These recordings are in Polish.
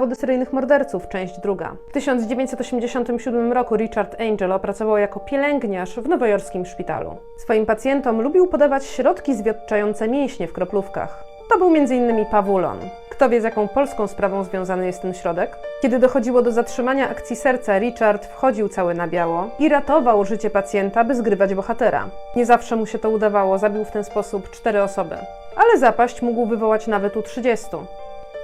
Zawody seryjnych morderców, część druga. W 1987 roku Richard Angel opracował jako pielęgniarz w nowojorskim szpitalu. Swoim pacjentom lubił podawać środki zwiotczające mięśnie w kroplówkach. To był m.in. pawulon. Kto wie, z jaką polską sprawą związany jest ten środek? Kiedy dochodziło do zatrzymania akcji serca, Richard wchodził cały na biało i ratował życie pacjenta, by zgrywać bohatera. Nie zawsze mu się to udawało, zabił w ten sposób cztery osoby. Ale zapaść mógł wywołać nawet u 30.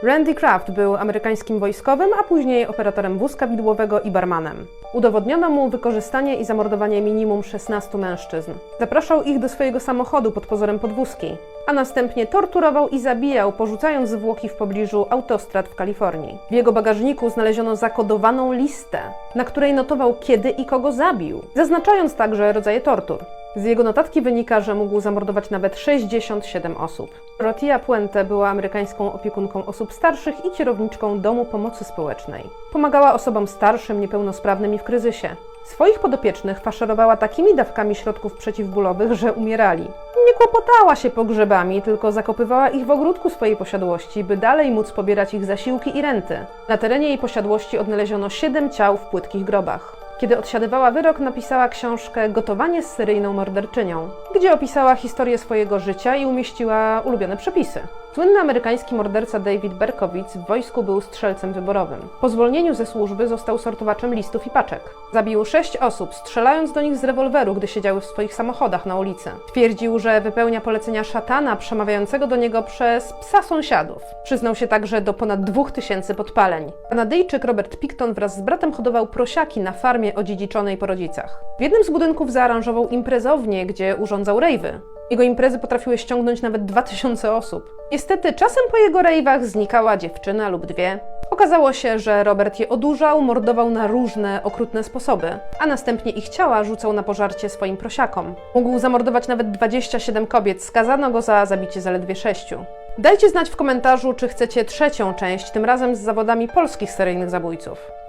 Randy Kraft był amerykańskim wojskowym, a później operatorem wózka widłowego i barmanem. Udowodniono mu wykorzystanie i zamordowanie minimum 16 mężczyzn. Zapraszał ich do swojego samochodu pod pozorem podwózki, a następnie torturował i zabijał, porzucając zwłoki w pobliżu autostrad w Kalifornii. W jego bagażniku znaleziono zakodowaną listę, na której notował kiedy i kogo zabił, zaznaczając także rodzaje tortur. Z jego notatki wynika, że mógł zamordować nawet 67 osób. Rotia Puente była amerykańską opiekunką osób starszych i kierowniczką Domu Pomocy Społecznej. Pomagała osobom starszym, niepełnosprawnym i w kryzysie. Swoich podopiecznych faszerowała takimi dawkami środków przeciwbólowych, że umierali. Nie kłopotała się pogrzebami, tylko zakopywała ich w ogródku swojej posiadłości, by dalej móc pobierać ich zasiłki i renty. Na terenie jej posiadłości odnaleziono siedem ciał w płytkich grobach. Kiedy odsiadywała wyrok, napisała książkę Gotowanie z seryjną morderczynią, gdzie opisała historię swojego życia i umieściła ulubione przepisy. Słynny amerykański morderca David Berkowitz w wojsku był strzelcem wyborowym. Po zwolnieniu ze służby został sortowaczem listów i paczek. Zabił sześć osób, strzelając do nich z rewolweru, gdy siedziały w swoich samochodach na ulicy. Twierdził, że wypełnia polecenia szatana przemawiającego do niego przez psa sąsiadów. Przyznał się także do ponad dwóch tysięcy podpaleń. Kanadyjczyk Robert Picton wraz z bratem hodował prosiaki na farmie odziedziczonej po rodzicach. W jednym z budynków zaaranżował imprezownię, gdzie urządzał rejwy. Jego imprezy potrafiły ściągnąć nawet 2000 osób. Niestety, czasem po jego rejwach znikała dziewczyna lub dwie. Okazało się, że Robert je odurzał, mordował na różne okrutne sposoby, a następnie ich ciała rzucał na pożarcie swoim prosiakom. Mógł zamordować nawet 27 kobiet, skazano go za zabicie zaledwie sześciu. Dajcie znać w komentarzu, czy chcecie trzecią część, tym razem z zawodami polskich seryjnych zabójców.